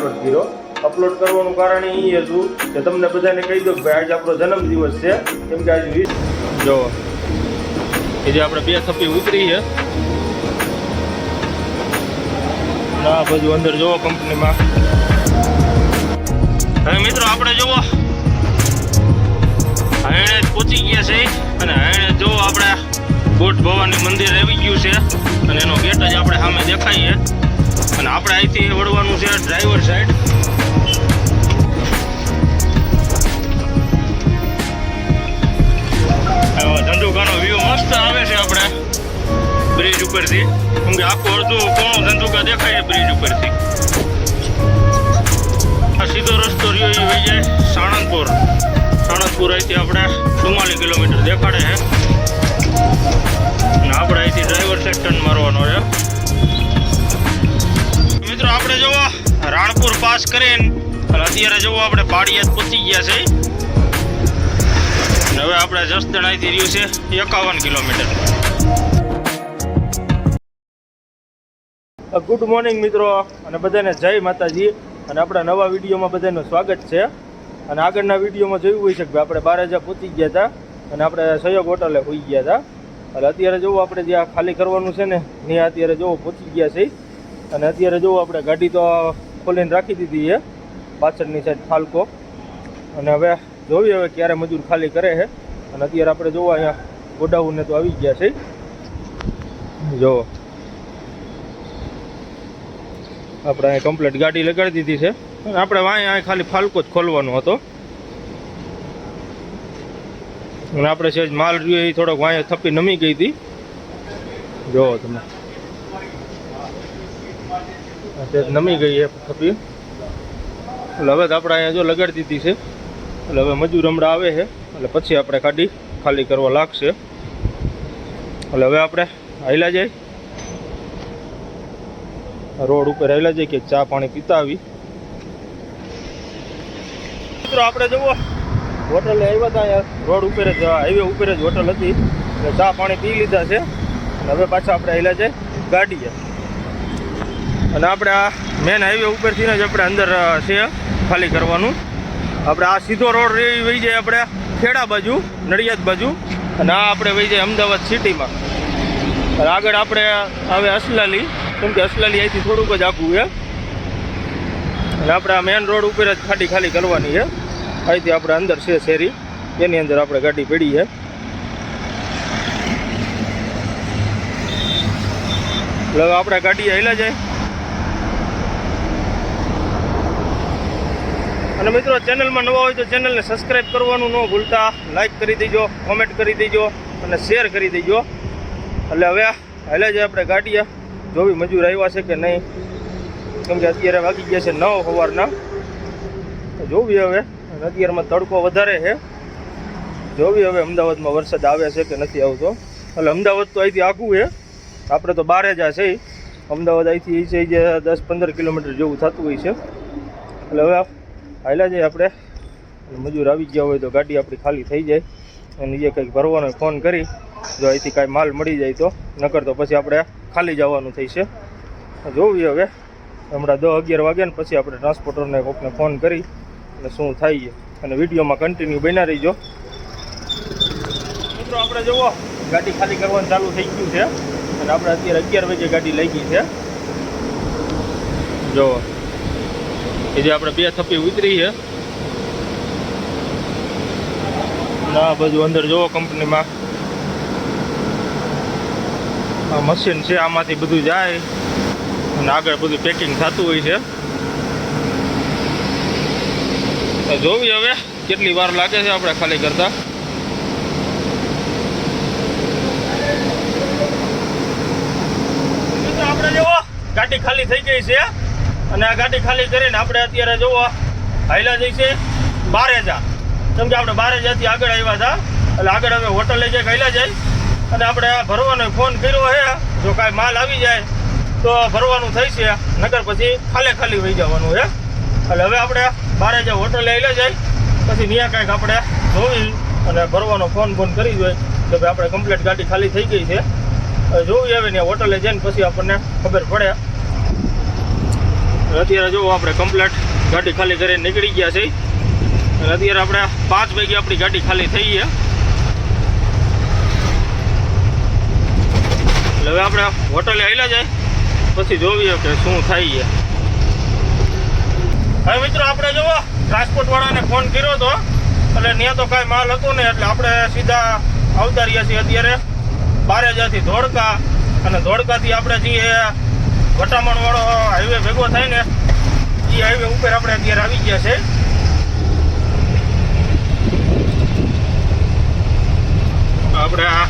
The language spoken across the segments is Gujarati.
અપલોડ કર્યો અપલોડ કરવાનું કારણ એ હતું કે તમને બધાને કહી દો કે ભાઈ આજે આપણો જન્મદિવસ છે. કેમ કે આજે વીસ જો, એ જે આપણે બે સપી ઉતરી છે. ના બધું અંદર જોવો કંપનીમાં. હવે મિત્રો, આપણે જોવો હરણે પહોંચી ગયા છે અને હરણે જો આપણે કોટ ભવાની મંદિર આવી ગયું છે અને એનો ગેટ જ આપણે સામે દેખાઈએ. અને આપણે અહીંથી ઉપરથી. કેમ કે આખું અડધું કોણું ધંધુકા દેખાય બ્રિજ ઉપરથી. આ સીધો રસ્તો રહ્યો એ વહી જાય સાણંદપુર. સાણંદપુર અહીંથી આપણે ચુમ્માલીસ કિલોમીટર દેખાડે છે. અને આપણે અહીંથી ડ્રાઈવર સાઈડ ટર્ન મારવાનો છે. મિત્રો, આપણે જોવો રાણપુર પાસ કરીને અત્યારે જોવો આપણે પાડિયાદ પહોંચી ગયા છે હવે આપણે જસદણ અહીંથી રહ્યું છે એકાવન કિલોમીટર. ગુડ મોર્નિંગ મિત્રો, અને બધાને જય માતાજી, અને આપણા નવા વિડીયોમાં બધાનું સ્વાગત છે. અને આગળના વિડીયોમાં જોયું હોય છે કે આપણે બાર હજાર પહોંચી ગયા હતા, અને આપણે સહયોગ હોટલે હોઈ ગયા હતા. એટલે અત્યારે જોવો આપણે જ્યાં ખાલી કરવાનું છે ને ત્યાં અત્યારે જોવો પહોંચી ગયા છે. અને અત્યારે જોવો આપણે ગાડી તો ખોલીને રાખી દીધી છે, પાછળની સાઈડ ફાલકો. અને હવે જોઈએ હવે ક્યારે મજૂર ખાલી કરે છે. અને અત્યારે આપણે જોવો અહીંયા ગોડાઉનને તો આવી ગયા છે. જોવો. આપણે અહીં કમ્પ્લીટ ગાડી લગાડી દીધી છે. આપણે વાંય અહીં ખાલી ફાલકો જ ખોલવાનો હતો. અને આપણે સહેજ માલ રહ્યો એ થોડોક વાંય થપ્પી નમી ગઈ હતી. જોવો તમે. સહેજ નમી ગઈ છે થપ્પી. એટલે હવે આપણે અહીંયા જો લગાડી દીધી છે. એટલે હવે મજૂર હમણાં આવે છે. એટલે પછી આપણે ગાડી ખાલી કરવા લાગશે. એટલે હવે આપણે હાઈલા જાય. રોડ ઉપર આવેલા છે કે ચા પાણી પીતા આવી મિત્રો, આપણે જુઓ, હોટલે આવ્યા હતા રોડ ઉપર જ હાઈવે ઉપર જ હોટલ હતી. એટલે ચા પાણી પી લીધા છે. અને હવે પાછા આપણે આવેલા જાય ગાડીએ. અને આપણે આ મેન હાઈવે ઉપરથી જ આપણે અંદર છે ખાલી કરવાનું. આપણે આ સીધો રોડ વહી જાય આપણે ખેડા બાજુ, નડિયાદ બાજુ. અને આ આપણે વહી જાય અમદાવાદ સિટીમાં આગળ આપણે આવે અસલાલી. કેમ કે અસલાલી અહીંથી થોડુંક જ આખું છે. અને આપણે આ મેન રોડ ઉપર જ ખાડી ખાલી કરવાની છે. અહીંથી આપણે અંદર છે શેરી. એની અંદર આપણે ગાડી પડી છે. એટલે હવે આપણે ગાડી હેલા જાય. અને મિત્રો ચેનલમાં નવા હોય તો ચેનલને સબસ્ક્રાઈબ કરવાનું ન ભૂલતા. લાઈક કરી દેજો કોમેન્ટ કરી દેજો, અને શેર કરી દેજો. એટલે હવે હેલા જાય આપણે ગાડીએ જોવી મજૂર આવ્યા છે કે નહીં, કેમ કે અત્યારે વાગી ગયા છે નવ સવારના. જોવી હવે અત્યારમાં તડકો વધારે છે. જોવી હવે અમદાવાદમાં વરસાદ આવે છે કે નથી આવતો. એટલે અમદાવાદ તો અહીંથી આખું છે. આપણે તો બારે જ છે. અમદાવાદ અહીંથી છે જે દસ પંદર કિલોમીટર જેવું થતું હોય છે. એટલે હવે હાલ્યા જઈએ આપણે. મજૂર આવી ગયા હોય તો ગાડી આપણી ખાલી થઈ જાય. અને એ કંઈક ભરવાનો ફોન કરી, જો અહીંથી કાંઈ માલ મળી જાય તો. નકર તો પછી આપણે ખાલી જવાનું થઈ છે. જોવી હવે. હમણાં દસ અગિયાર વાગ્યા ને પછી આપણે ટ્રાન્સપોર્ટરને કોકને ફોન કરી અને શું થાય છે અને વિડીયોમાં કન્ટિન્યુ બના રહીજો. મિત્રો, આપણે જુઓ, ગાડી ખાલી કરવાનું ચાલુ થઈ ગયું છે. અને આપણે અત્યારે અગિયાર વાગે ગાડી લઈ ગઈ છે. જુઓ એ જે આપણે બે થપ્પી ઉતરી છે. ના, બધું અંદર જુઓ કંપનીમાં આ મશીન છે આમાંથી બધું જાય. અને આગળ બધું પેકિંગ થતું હોય છે. તો જોવી હવે કેટલી વાર લાગે છે આપણે ખાલી કરતા. આપણે જુઓ ગાડી ખાલી થઈ ગઈ છે. અને આ ગાડી ખાલી કરીને આપણે અત્યારે જોવો. હાઈલા જઈ છે બારેજા. કેમ કે આપણે બારેજાથી આગળ આવ્યા હતા. એટલે આગળ હવે હોટલે જાય હાઈલા જાય અને આપણે ભરવાનો ફોન કર્યો છે જો કાંઈ માલ આવી જાય, તો ભરવાનું થઈ છે નગર પછી ખાલે ખાલી વહી જવાનું છે એટલે હવે આપણે બારે જે હોટલે લઈ જાય, પછી ત્યાં કાંઈક આપણે જોઈ અને ભરવાનો ફોન ફોન કરી જોઈએ, કે ભાઈ આપણે કમ્પ્લીટ ગાડી ખાલી થઈ ગઈ છે. જોવી આવે ને હોટલે જઈને પછી આપણને ખબર પડે. અત્યારે જો આપણે કમ્પ્લેટ ગાડી ખાલી કરીને નીકળી ગયા છે અત્યારે આપણે પાંચ વાગે આપણી ગાડી ખાલી થઈ છે એટલે હવે આપણે હોટલે આવેલા જાય, પછી જોઈએ કે શું થાય છે હવે મિત્રો આપણે જોવો ટ્રાન્સપોર્ટ વાળાને ફોન કર્યો હતો એટલે ત્યાં તો કાંઈ માલ હતો ને એટલે આપણે સીધા આવતા રહ્યા છીએ અત્યારે. બારે જ્યાંથી ધોળકા, અને ધોળકાથી આપણે જે વટામણ વાળો હાઈવે ભેગો થાય ને, એ હાઈવે ઉપર આપણે અત્યારે આવી ગયા છે. આપણે આ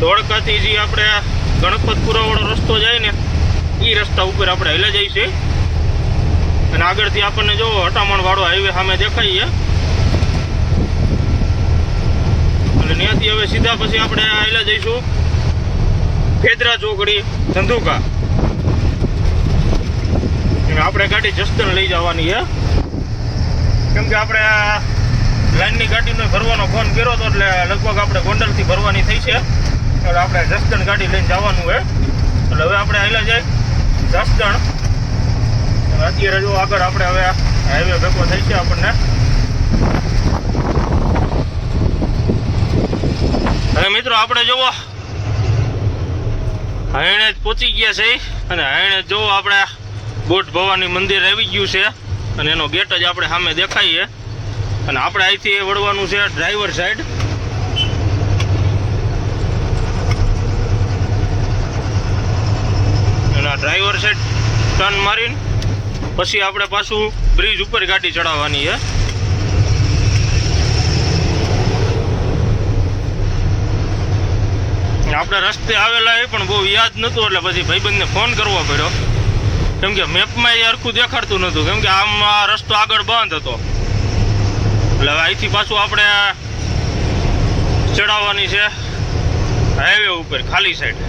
ધોળકાથી જે આપણે ગણપતપુરાવાળો રસ્તો જાય ને એ રસ્તા ઉપર આપણે હેલા છીએ. અને આગળથી આપણને જો અટામણવાળો હાઈવે સામે દેખાય છે. અને ત્યાંથી હવે સીધા પછી આપણે હેલા જઈશું. ફેદરા ચોકડી, ધંધુકા. આપણે ગાડી જસ્તન લઈ જવાની છે. કેમ કે આપણે આ લાઈનની ગાડીનો ભરવાનો ફોન કર્યો હતો એટલે લગભગ આપણે ગોંડલથી ભરવાની થઈ છે. એટલે આપણે જસદણ ગાડી લઈને જવાનું છે. એટલે હવે આપણે આવેલા જાય જસદણ. અત્યારે જો આગળ આપણે હવે હાઈવે ભેગો થઈ છે આપણને. હવે મિત્રો આપણે જોવો. હાયણે જ પહોંચી ગયા છે. અને હાયણે જો આપણે બોટ ભવાની મંદિર આવી ગયું છે. અને એનો ગેટ જ આપણે સામે દેખાઈએ અને આપણે અહીંથી વળવાનું છે ડ્રાઈવર સાઈડ ડ્રાઈવર છે ટર્ન મારીને પછી આપણે પાછું બ્રિજ ઉપર ગાડી ચડાવવાની છે. આપણે રસ્તે આવેલા એ પણ બહુ યાદ નહોતું, એટલે પછી ભાઈબંધને ફોન કરવો પડ્યો. કેમ કે મેપમાં એ હરખું દેખાડતું નહોતું, કેમ કે આમ આ રસ્તો આગળ બંધ હતો. એટલે અહીંથી પાછું આપણે ચડાવવાની છે હાઈવે ઉપર, ખાલી સાઈડ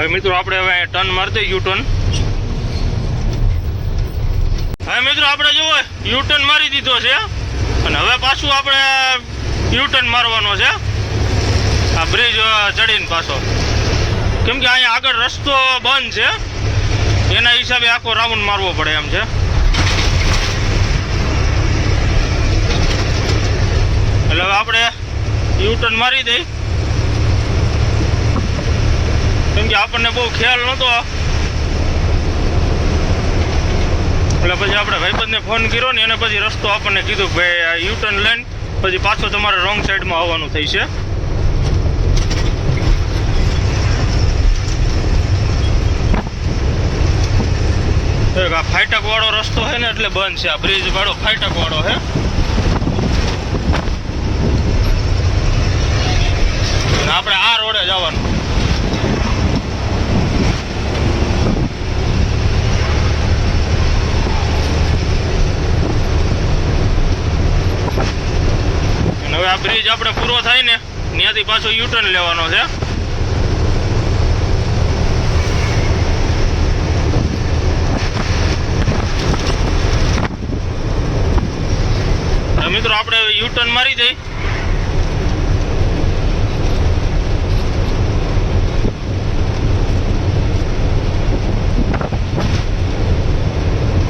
હવે મિત્રો આપણે હવે ટર્ન મારતી યુ ટર્ન હવે મિત્રો આપણે જુઓ યુ ટર્ન મારી દીધો છે. અને હવે પાછું આપણે યુ ટર્ન મારવાનો છે. આ બ્રિજ ચડીને પાછો. કેમ કે અહીંયા આગળ રસ્તો બંધ છે. એના હિસાબે આખો રાઉન્ડ મારવો પડે એમ છે. એટલે હવે આપણે યુ ટર્ન મારી દઈ. કેમ કે આપણને બહુ ખ્યાલ નહોતો એટલે પછી આપણે ભાઈબંધને ફોન કર્યો ને એને પછી રસ્તો આપણને કીધું ભાઈ આ યુટર્ન લઈને પછી પાછો તમારે રોંગ સાઈડમાં આવવાનું થઈ છે. આ ફાઈટક વાળો રસ્તો છે ને એટલે બંધ છે, આ બ્રિજ વાળો ફાઈટક વાળો છે આપણે આ રોડે જવાનું. બ્રિજ આપણે પૂરો થાય ને, ત્યાંથી પાછો યુટર્ન લેવાનો છે. મિત્રો, આપણે યુટર્ન મારી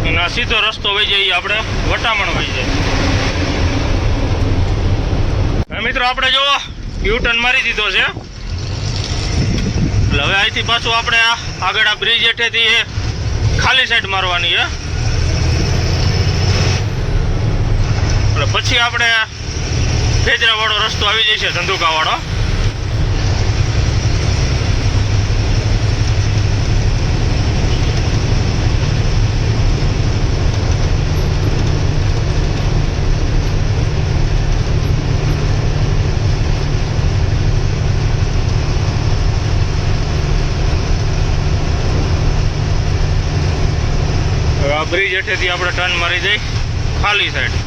અને સીધો રસ્તો વહી જાય આપણે વટામણ વહી જાય. મિત્રો, આપણે જો યુટર્ન મારી દીધો છે. એટલે હવે અહીંથી પાછું આપણે આગળ આ બ્રિજ હેઠેથી એ ખાલી સાઈડ મારવાની છે. એટલે પછી આપણે ખેજરા વાળો રસ્તો આવી જશે ધંધુકા બ્રિજ હેઠેથી આપણે ટર્ન મારી દઈ. ખાલી સાઈડ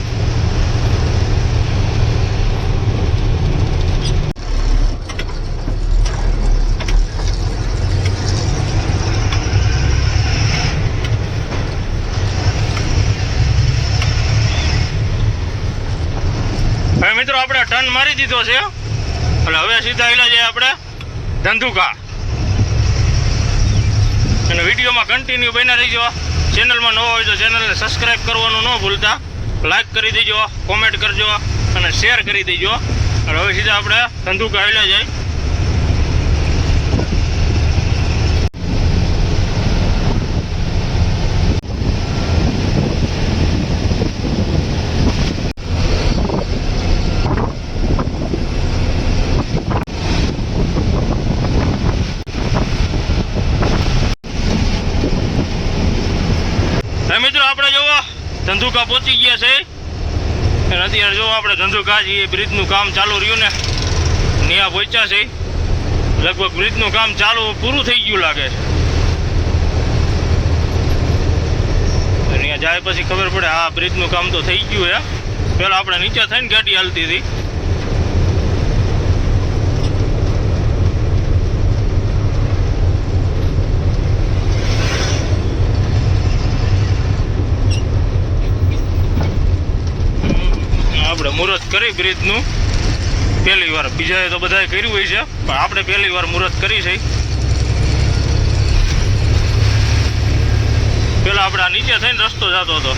હવે મિત્રો, આપણે ટર્ન મારી દીધો છે. એટલે હવે સીધા એલા જઈએ આપણે ધંધુકા. અને વિડીયોમાં કન્ટિન્યુ બન્યા રહીજો. ચેનલમાં નવો હોય તો ચેનલને સબસ્ક્રાઈબ કરવાનું ન ભૂલતા. લાઈક કરી દેજો કોમેન્ટ કરજો અને શેર કરી દેજો. અને હવે સીધા આપણે ધંધુકા આવેલા જાય હવે મિત્રો આપણે જોવો ધંધુકા પહોંચી ગયા છે અત્યારે જો આપણે ધંધુકા એ બ્રિજનું કામ ચાલુ રહ્યું ને ત્યાં પહોંચ્યા છે. લગભગ બ્રિજનું કામ ચાલુ પૂરું થઈ ગયું લાગે છે. જાય પછી ખબર પડે, આ બ્રિજનું કામ તો થઈ ગયું હે પહેલાં આપણે નીચે થઈને ગાડી હાલતી હતી આપણે મુહૂર્ત કરી બ્રિજનું. પહેલી વાર. બીજાએ તો બધાએ કર્યું હોય છે, પણ આપણે પહેલી વાર મુહૂર્ત કરી છે. પેલા આપણે નીચે થઈને રસ્તો જતો હતો.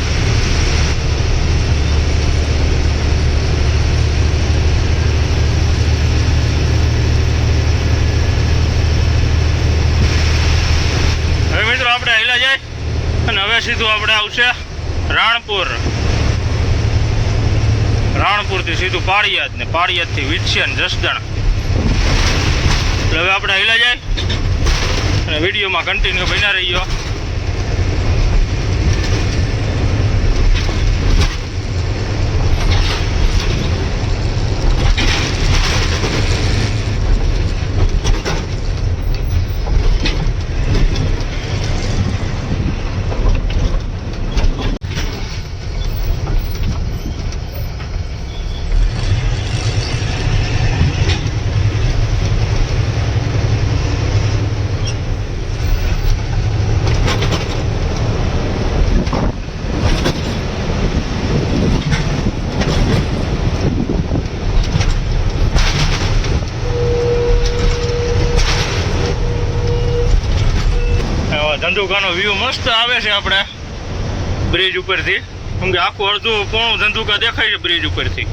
હવે મિત્રો, આપણે હેલા જાય. અને હવે સીધું આપણે આવશે રાણપુર. રાણપુરથી સીધું પાળિયાદ ને પાળિયાદથી વિછિયા ને જસદણ. એટલે હવે આપણે હિલા જાય. અને વિડીયોમાં કન્ટિન્યુ બન્યા રહી ગયો હવે ધંધુકાનો વ્યૂ મસ્ત આવે છે આપણે. બ્રિજ ઉપરથી. કેમ કે આખું અડધું પોણું ધંધુકા દેખાય છે બ્રિજ ઉપરથી.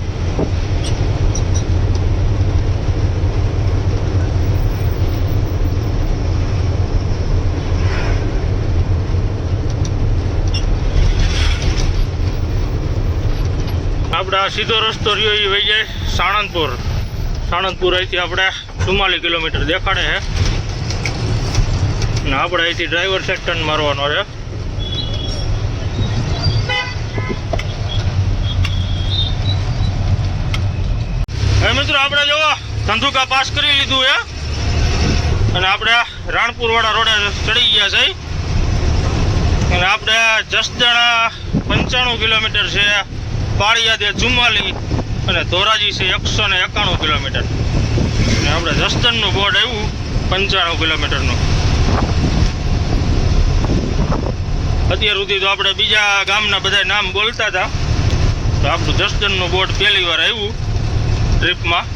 આપણે આ સીધો રસ્તો રહ્યો એ વહી જાય સાણંદપુર. સાણંદપુર અહીંથી આપણે ચુમ્માલીસ કિલોમીટર દેખાડે છે. ને આપણે અહીંથી ડ્રાઈવર ટર્ન મારવાનો છે. હવે મિત્રો આપણે જોવો, ધંધુકા પાસ કરી લીધું છે. અને આપણે રાણપુર વાળા રોડે ચડી ગયા છે. અને આપણે જસદણ પંચાણું કિલોમીટર છે, પાળિયાદે ચુમ્માલી અને ધોરાજી છે એકસો ને એકાણું કિલોમીટર. અને આપણે જસદણનું બોર્ડ આવ્યું, પંચાણું કિલોમીટરનું. અત્યાર સુધી તો આપણે બીજા ગામના બધા નામ બોલતા હતા. તો આપણું જસદનનું બોર્ડ પહેલી વાર આવ્યું ટ્રીપમાં.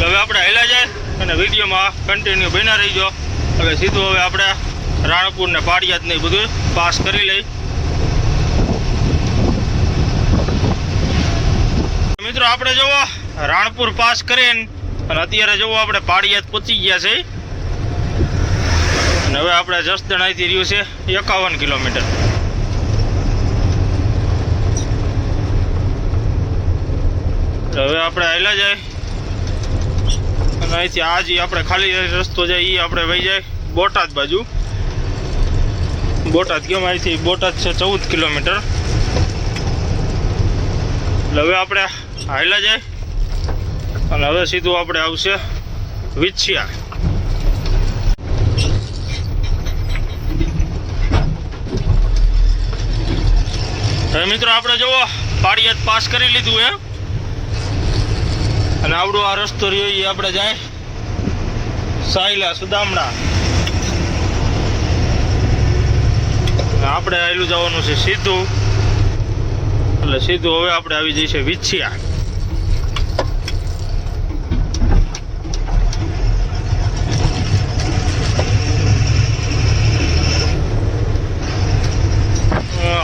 હવે આપણે હેલા જાય અને વિડીયોમાં કન્ટિન્યુ બન્યા રહીજો. હવે સીધું હવે આપણે રાણપુર ને પાડિયાદ ને બધું પાસ કરી લઈ. મિત્રો, આપણે જુઓ રાણપુર પાસ કરીને અને અત્યારે જુઓ આપણે પાડિયાદ પહોંચી ગયા છે આપણે જસદણ અહીંથી રહ્યું છે એકાવન કિલોમીટર. હવે આપણે આવેલા જાય. અને અહીંથી આ જે આપણે ખાલી રસ્તો જાય એ આપણે વહી જાય બોટાદ બાજુ. બોટાદ કેમ અહીંથી? બોટાદ છે ચૌદ કિલોમીટર. એટલે હવે આપણે હાયલા જાય. અને હવે સીધું આપણે આવશે વિછિયા. હવે મિત્રો આપણે જુઓ પાડિયાદ પાસ કરી લીધું એમ અને આવડો આ રસ્તો રહ્યો એ આપણે જાય સાયલા સુદામડા આપણે આવેલું જવાનું છે સીધું. એટલે સીધું હવે આપણે આવી જઈશું વિછિયા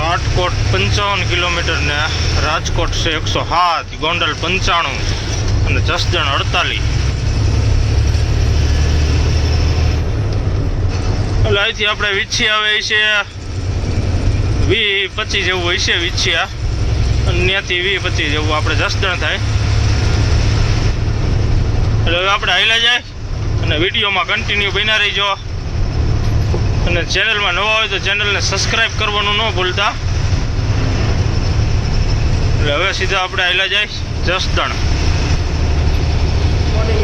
રાજકોટ પંચાવન કિલોમીટર ને રાજકોટ છે એકસો સાત, ગોંડલ પંચાણું અને જસદણ અડતાલીસ. એટલે અહીંથી આપણે વિછિયા આવે છે વી પચીસ જેવું હોય છે વિછિયા અને ત્યાંથી વી પચીસ જેવું આપણે જસદણ થાય. એટલે હવે આપણે હાલ્યા જાય અને વિડીયોમાં કન્ટિન્યુ બન્યા રહીજો. અને ચેનલમાં નવા હોય તો ચેનલને સબસ્ક્રાઈબ કરવાનું ન ભૂલતા. એટલે હવે સીધા આપણે હાલ્યા જાય જસદણ.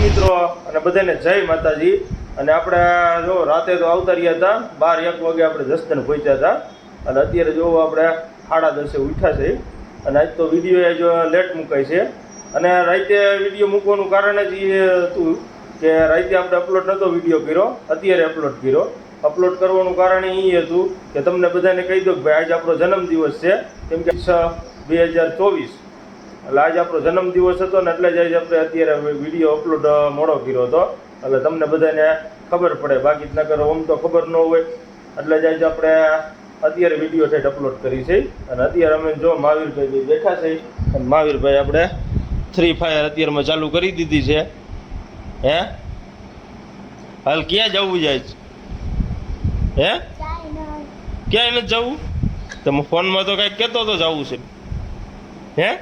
મિત્રો, અને બધાને જય માતાજી. અને આપણે જો રાતે તો આવતા રહ્યા હતા, બાર એક વાગે આપણે જસદણ પહોંચ્યા હતા. અને અત્યારે જો આપણે સાડા દસે ઉઠ્યા છે. અને આજ તો વીડિયો જો લેટ મુકાય છે. અને રાતે વીડિયો મૂકવાનું કારણ જ એ હતું કે રાતે આપણે અપલોડ નહોતો વીડિયો કર્યો, અત્યારે અપલોડ કર્યો. અપલોડ કરવાનું કારણ એ હતું કે તમને બધાને કહી દો કે ભાઈ, આજે આપણો જન્મદિવસ છે. કેમ કે બે હજાર ચોવીસ. એટલે આજે આપણો જન્મદિવસ હતો ને એટલે જ આજે આપણે અત્યારે વીડિયો અપલોડ મોડો કર્યો હતો. એટલે તમને બધાને ખબર પડે બાકી જ નકર ઓમ તો ખબર ન હોય. એટલે જ આજે આપણે અત્યારે વીડિયો ઠેઠ અપલોડ કરી છે. અને અત્યારે અમે જો મહાવીરભાઈ બેઠા છે અને મહાવીરભાઈ આપણે થ્રી ફાયર અત્યારમાં ચાલુ કરી દીધી છે. હે? હાલ ક્યાં જવું જાય છે? હે? ક્યાંય નથી જવું? તમે ફોનમાં તો કાંઈક કહેતો તો જવું છે. હે?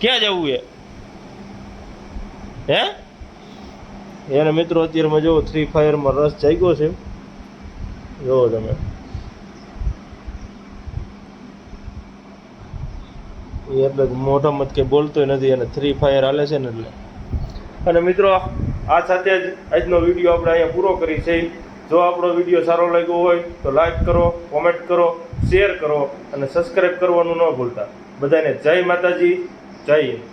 ક્યાં જવું એ? હે? એને મિત્રો અત્યારમાં જો થ્રી ફાયરમાં રસ જાગ્યો છે. જોવો તમે. એટલે મોટા મત કંઈ બોલતોય નથી અને થ્રી ફાયર હાલે છે ને એટલે. અને મિત્રો, આ સાથે જ આજનો વીડિયો આપણે અહીંયા પૂરો કરી છે. જો આપણો વીડિયો સારો લાગ્યો હોય તો લાઈક કરો કોમેન્ટ કરો. શેર કરો અને સબસ્ક્રાઈબ કરવાનું ન ભૂલતા. બધાને જય માતાજી જય હિન્દ.